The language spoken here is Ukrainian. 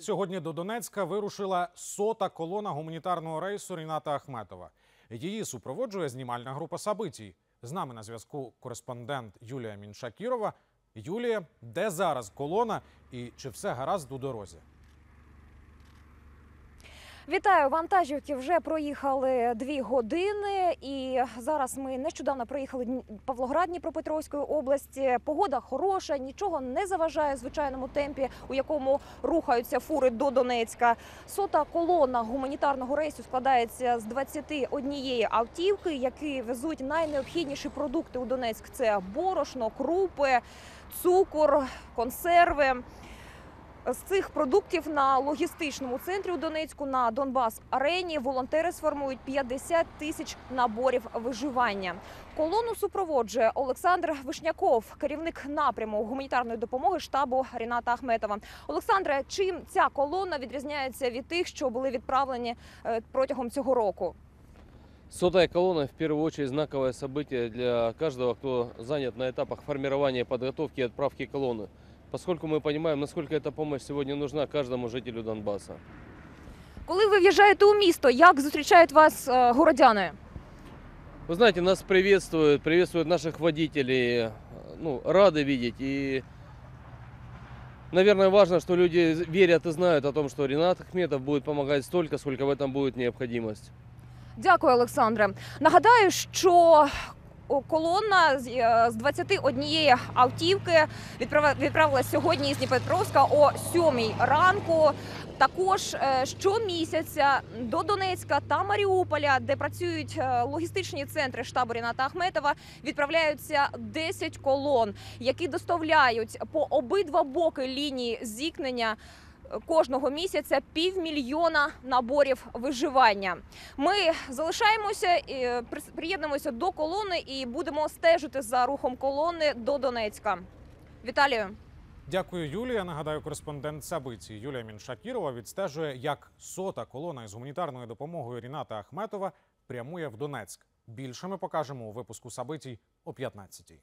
Сьогодні до Донецька вирушила сота колона гуманітарного рейсу Ріната Ахметова. Її супроводжує знімальна група Сабитій. З нами на зв'язку кореспондент Юлія Міншакірова. Юлія, де зараз колона і чи все гаразд у дорозі? Вітаю, вантажівки вже проїхали дві години, і зараз ми нещодавно проїхали Павлоград Дніпропетровської області. Погода хороша, нічого не заважає звичайному темпі, у якому рухаються фури до Донецька. Сота колона гуманітарного рейсу складається з 21 автівки, які везуть найнеобхідніші продукти у Донецьк. Це борошно, крупи, цукор, консерви. З цих продуктів на логістичному центрі у Донецьку на Донбас арені волонтери сформують 50 тисяч наборів виживання. Колону супроводжує Олександр Вишняков, керівник напряму гуманітарної допомоги штабу Ріната Ахметова. Олександре, чим ця колона відрізняється від тих, що були відправлені е, протягом цього року? Сотая колонна в первую очередь знаковое событие для каждого, кто занят на этапах формирования, подготовки и отправки колонны. Поскольку мы понимаем, насколько эта помощь сегодня нужна каждому жителю Донбасса. Коли ви в'їжджаєте у місто, як зустрічають вас е, городяни? Вы знаете, нас приветствуют, приветствуют наших водителей, ну, рады видеть. И, наверное, важно, что люди верят и знают о том, что Ренат Ахметов будет помогать столько, сколько в этом будет необходимость. Дякую, Олександре. Нагадаю, що о, колона з е, з 21 автівки відправ- відправилась сьогодні із Дніпропетровська о 7 ранку. Також е, щомісяця до Донецька та Маріуполя, де працюють е, логістичні центри штабу Ріната Ахметова, відправляються 10 колон, які доставляють по обидва боки лінії зіткнення е, кожного місяця півмільйона наборів виживання. Ми залишаємося, е, приєднуємося до колони і будемо стежити за рухом колони до Донецька. Віталію. Дякую, Юлія. Нагадаю, кореспондент Сабиці Юлія Міншакірова відстежує, як сота колона із гуманітарною допомогою Ріната Ахметова прямує в Донецьк. Більше ми покажемо у випуску Сабитій о 15-й.